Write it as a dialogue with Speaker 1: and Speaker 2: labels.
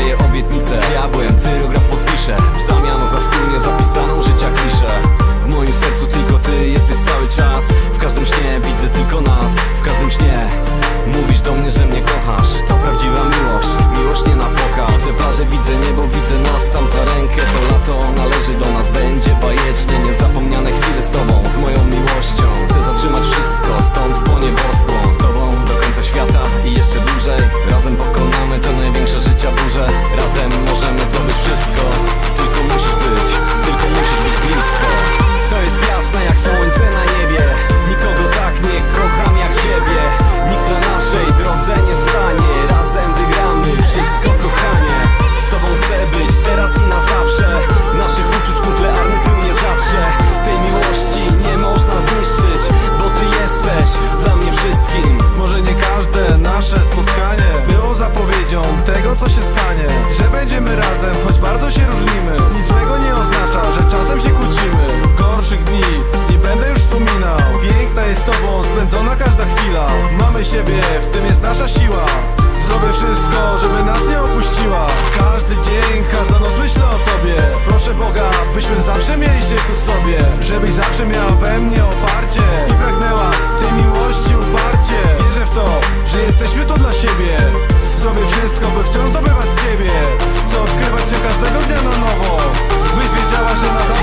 Speaker 1: swoje obietnice.
Speaker 2: stanie Że będziemy razem, choć bardzo się różnimy. Nic złego nie oznacza, że czasem się kłócimy. Gorszych dni nie będę już wspominał. Piękna jest tobą spędzona każda chwila. Mamy siebie, w tym jest nasza siła. Zrobię wszystko, żeby nas nie opuściła. Każdy dzień, każda noc myślę o tobie. Proszę Boga, byśmy zawsze mieli się ku sobie. Żebyś zawsze miała we mnie oparcie I pragnęła tej miłości uparcie. Wierzę w to, że jesteśmy to dla siebie. Zrobię wszystko, by wciąż zdobywać ciebie. Chcę odkrywać cię każdego dnia na nowo. Byś wiedziała, że na zawsze